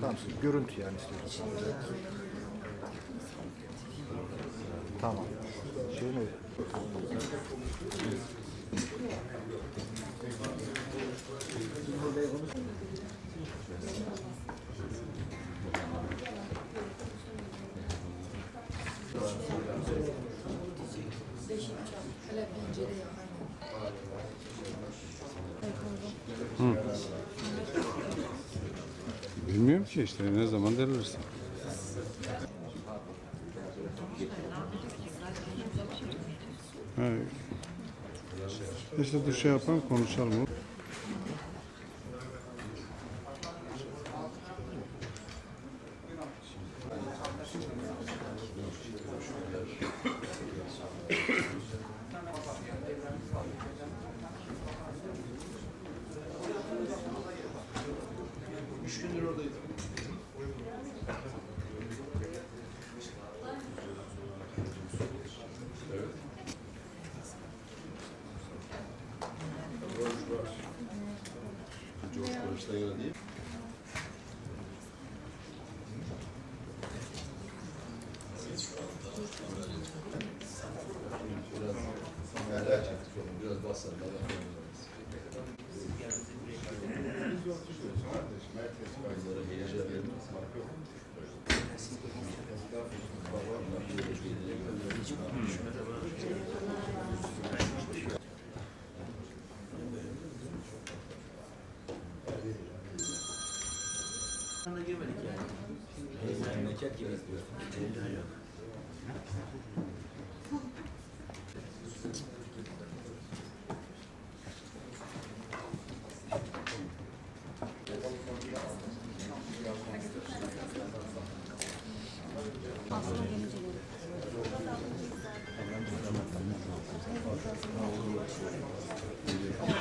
Tamam görüntü yani istiyorsunuz. Tamam. Şey mi? Bilmiyorum ki işte ne zaman derlerse. Ha. İşte dur şey yapalım konuşalım. başına yana diye. Biraz, biraz.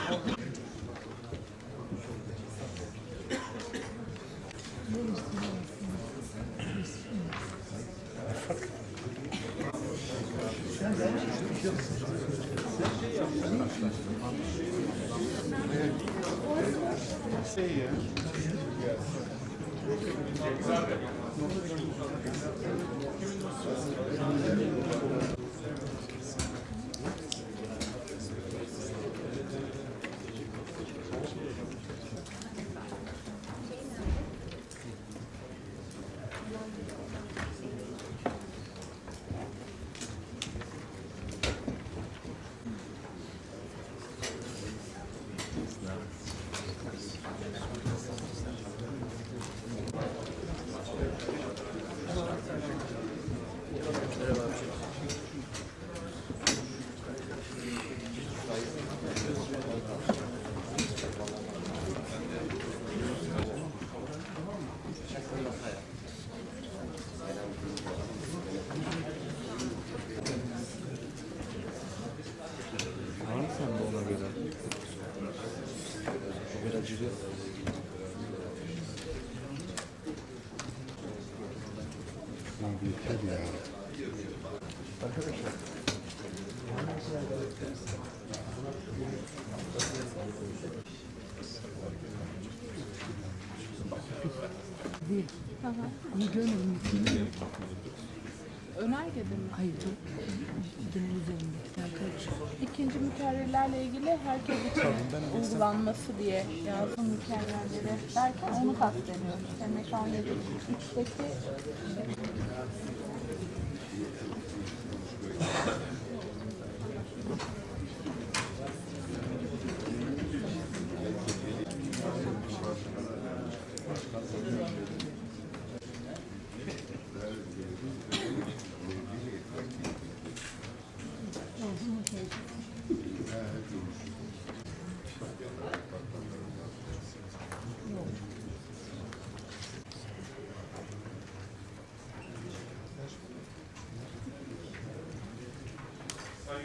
Var mı sende ona göre? Operacılık. Abi yeter ya. はい。İyi görmedim. Önergede mi? Hayır çok karışık. İkinci mükerrerlerle ilgili herkes için uygulanması diye yazdım mükerrerleri derken onu kastediyoruz. Demek 17 3'teki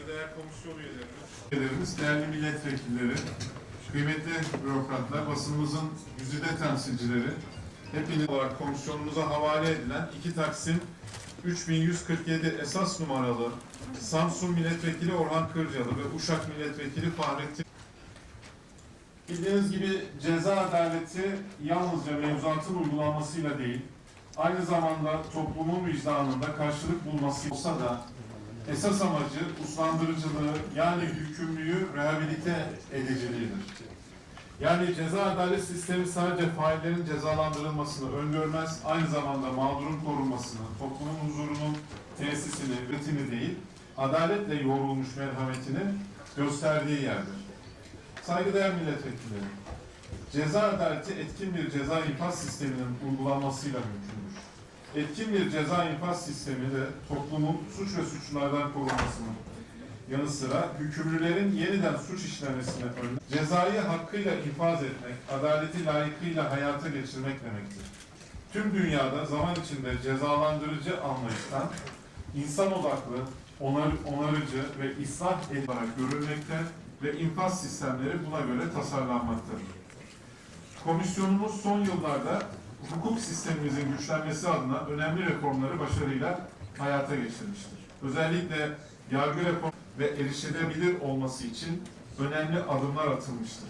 Saygıdeğer komisyon üyelerimiz, değerli milletvekilleri, kıymetli bürokratlar, basınımızın güzide temsilcileri, hepiniz olarak komisyonumuza havale edilen iki Taksim 3147 esas numaralı Samsun Milletvekili Orhan Kırcalı ve Uşak Milletvekili Fahrettin. Bildiğiniz gibi ceza adaleti yalnızca mevzuatın uygulanmasıyla değil, aynı zamanda toplumun vicdanında karşılık bulması olsa da esas amacı uslandırıcılığı yani hükümlüyü rehabilite ediciliğidir. Yani ceza adalet sistemi sadece faillerin cezalandırılmasını öngörmez, aynı zamanda mağdurun korunmasını, toplumun huzurunun tesisini, üretini değil, adaletle yoğrulmuş merhametini gösterdiği yerdir. Saygıdeğer milletvekilleri, ceza adaleti etkin bir ceza infaz sisteminin uygulanmasıyla mümkündür. Etkin bir ceza infaz sistemi de toplumun suç ve suçlulardan korunmasının yanı sıra hükümlülerin yeniden suç işlemesine önlemek, cezayı hakkıyla infaz etmek, adaleti layıkıyla hayata geçirmek demektir. Tüm dünyada zaman içinde cezalandırıcı anlayıştan insan odaklı, onar, onarıcı ve ıslah olarak görülmekte ve infaz sistemleri buna göre tasarlanmaktadır. Komisyonumuz son yıllarda hukuk sistemimizin güçlenmesi adına önemli reformları başarıyla hayata geçirmiştir. Özellikle yargı reformu ve erişilebilir olması için önemli adımlar atılmıştır.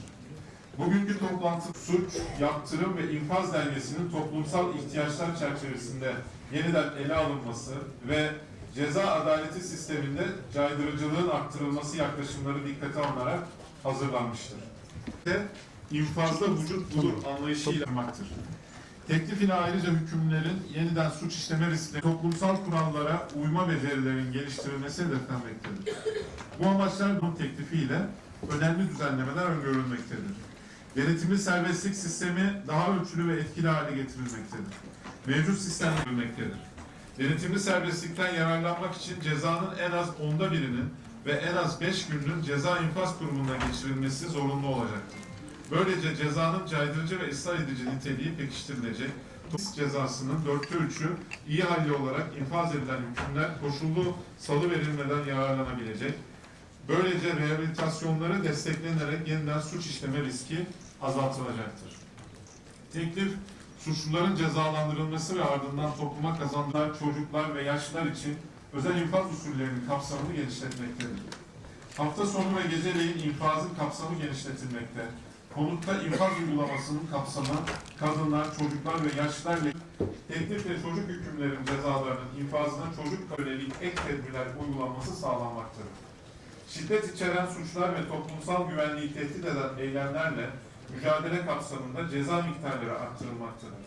Bugünkü toplantı suç, yaptırım ve infaz dengesinin toplumsal ihtiyaçlar çerçevesinde yeniden ele alınması ve ceza adaleti sisteminde caydırıcılığın arttırılması yaklaşımları dikkate alınarak hazırlanmıştır. Ve infazda vücut bulur anlayışıyla yapmaktır. Teklif ile ayrıca hükümlerin yeniden suç işleme riskleri, toplumsal kurallara uyma becerilerinin geliştirilmesi hedeflenmektedir. Bu amaçlar bunun teklifiyle önemli düzenlemeler öngörülmektedir. Denetimli serbestlik sistemi daha ölçülü ve etkili hale getirilmektedir. Mevcut sistem görülmektedir. Denetimli serbestlikten yararlanmak için cezanın en az onda birinin ve en az beş günün ceza infaz kurumuna geçirilmesi zorunlu olacaktır. Böylece cezanın caydırıcı ve ıslah edici niteliği pekiştirilecek. Toplis cezasının dörtte üçü iyi halli olarak infaz edilen hükümler koşullu salı verilmeden yararlanabilecek. Böylece rehabilitasyonları desteklenerek yeniden suç işleme riski azaltılacaktır. Teklif, suçluların cezalandırılması ve ardından topluma kazandıran çocuklar ve yaşlılar için özel infaz usullerinin kapsamını genişletmektedir. Hafta sonu ve geceleyin infazın kapsamı genişletilmekte. Konutta infaz uygulamasının kapsamı kadınlar, çocuklar ve yaşlılarla teklif ve çocuk hükümlerin cezalarının infazına çocuk yönelik ek tedbirler uygulanması sağlanmaktadır. Şiddet içeren suçlar ve toplumsal güvenliği tehdit eden eylemlerle mücadele kapsamında ceza miktarları arttırılmaktadır.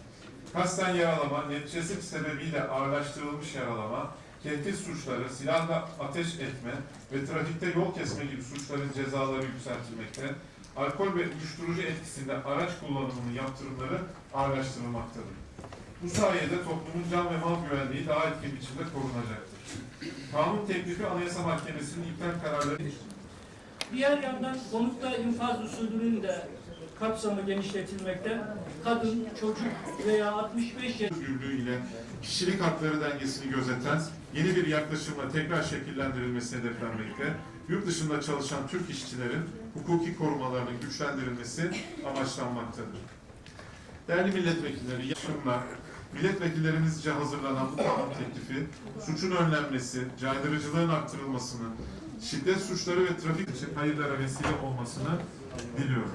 Kasten yaralama, neticesi sebebiyle ağırlaştırılmış yaralama, tehdit suçları, silahla ateş etme ve trafikte yol kesme gibi suçların cezaları yükseltilmekte, alkol ve uyuşturucu etkisinde araç kullanımının yaptırımları ağırlaştırılmaktadır. Bu sayede toplumun can ve mal güvenliği daha etkin biçimde korunacaktır. Kanun teklifi Anayasa Mahkemesi'nin iptal kararları Diğer yandan konutta infaz usulünün de kapsamı genişletilmekte. Kadın, çocuk veya 65 yaş özgürlüğü ile kişilik hakları dengesini gözeten yeni bir yaklaşımla tekrar şekillendirilmesi hedeflenmekte. Yurt dışında çalışan Türk işçilerin hukuki korumalarının güçlendirilmesi amaçlanmaktadır. Değerli milletvekilleri, yaşımlar, milletvekillerimizce hazırlanan bu kanun teklifi, suçun önlenmesi, caydırıcılığın arttırılmasını, şiddet suçları ve trafik için hayırlara vesile olmasını diliyorum.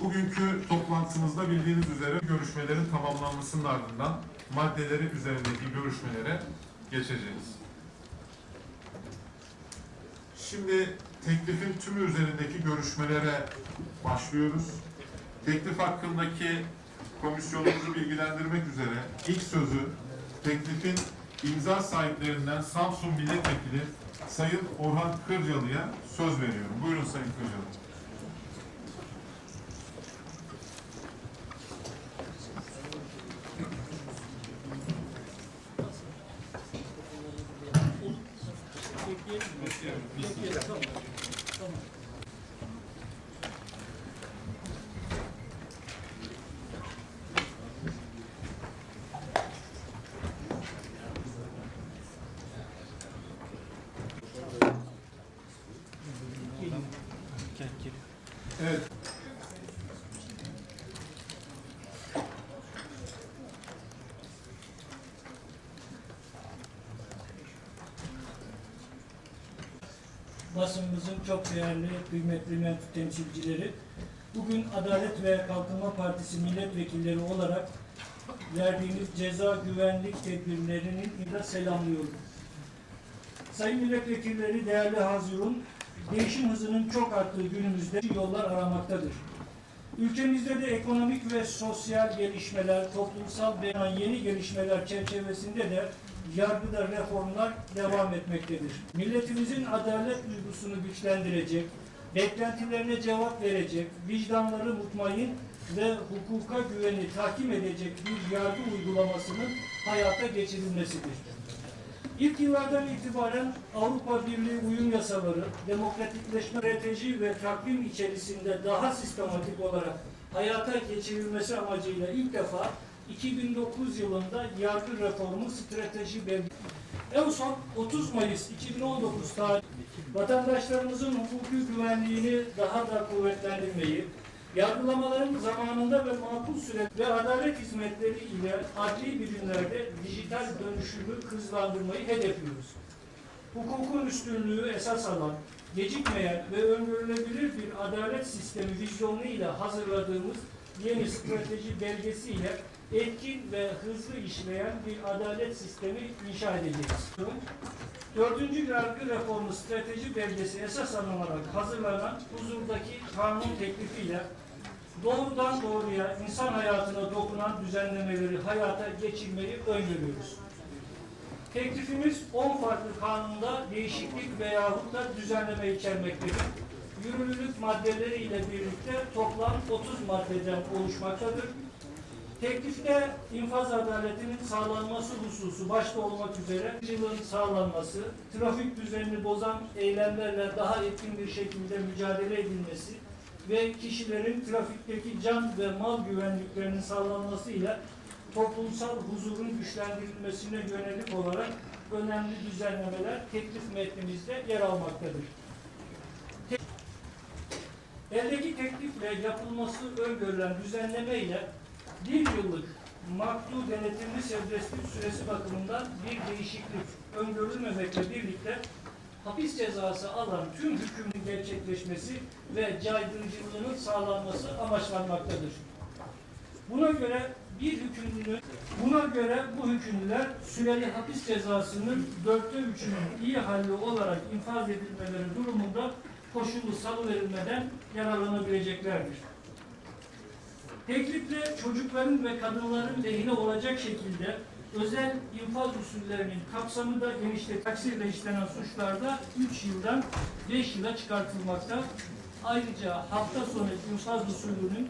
Bugünkü toplantımızda bildiğiniz üzere görüşmelerin tamamlanmasının ardından maddeleri üzerindeki görüşmelere geçeceğiz. Şimdi teklifin tümü üzerindeki görüşmelere başlıyoruz. Teklif hakkındaki komisyonumuzu bilgilendirmek üzere ilk sözü teklifin imza sahiplerinden Samsun Milletvekili Sayın Orhan Kırcalı'ya söz veriyorum. Buyurun Sayın Kırcalı. Tamam. Basınımızın çok değerli, kıymetli mensup temsilcileri, bugün Adalet ve Kalkınma Partisi milletvekilleri olarak verdiğiniz ceza güvenlik tedbirlerinin de selamlıyorum. Sayın milletvekilleri, değerli hazirun, değişim hızının çok arttığı günümüzde yollar aramaktadır. Ülkemizde de ekonomik ve sosyal gelişmeler, toplumsal ve yeni gelişmeler çerçevesinde de yargıda reformlar devam etmektedir. Milletimizin adalet duygusunu güçlendirecek, beklentilerine cevap verecek, vicdanları mutmain ve hukuka güveni tahkim edecek bir yargı uygulamasının hayata geçirilmesidir. İlk yıllardan itibaren Avrupa Birliği uyum yasaları, demokratikleşme strateji ve takvim içerisinde daha sistematik olarak hayata geçirilmesi amacıyla ilk defa 2009 yılında yargı reformu strateji belgesi en son 30 Mayıs 2019 tarih vatandaşlarımızın hukuki güvenliğini daha da kuvvetlendirmeyi, yargılamaların zamanında ve makul süre ve adalet hizmetleri ile adli birimlerde dijital dönüşümü hızlandırmayı hedefliyoruz. Hukukun üstünlüğü esas alan, gecikmeyen ve öngörülebilir bir adalet sistemi vizyonuyla hazırladığımız yeni strateji belgesiyle etkin ve hızlı işleyen bir adalet sistemi inşa edeceğiz. Dördüncü yargı reformu strateji belgesi esas alınarak hazırlanan huzurdaki kanun teklifiyle doğrudan doğruya insan hayatına dokunan düzenlemeleri hayata geçirmeyi öngörüyoruz. Teklifimiz 10 farklı kanunda değişiklik veyahut da düzenleme içermektedir. Yürürlülük maddeleri ile birlikte toplam 30 maddeden oluşmaktadır. Teklifte infaz adaletinin sağlanması hususu başta olmak üzere yılın sağlanması, trafik düzenini bozan eylemlerle daha etkin bir şekilde mücadele edilmesi ve kişilerin trafikteki can ve mal güvenliklerinin sağlanmasıyla toplumsal huzurun güçlendirilmesine yönelik olarak önemli düzenlemeler teklif metnimizde yer almaktadır. Eldeki teklifle yapılması öngörülen düzenleme ile bir yıllık maktu denetimli serbestlik süresi bakımından bir değişiklik öngörülmemekle birlikte hapis cezası alan tüm hükümün gerçekleşmesi ve caydırıcılığının sağlanması amaçlanmaktadır. Buna göre bir hükümlünün, buna göre bu hükümlüler süreli hapis cezasının dörtte üçünün iyi halli olarak infaz edilmeleri durumunda koşullu salıverilmeden yararlanabileceklerdir. Teklifle çocukların ve kadınların lehine olacak şekilde özel infaz usullerinin kapsamı da genişle taksirle işlenen suçlarda 3 yıldan 5 yıla çıkartılmakta. Ayrıca hafta sonu infaz usulünün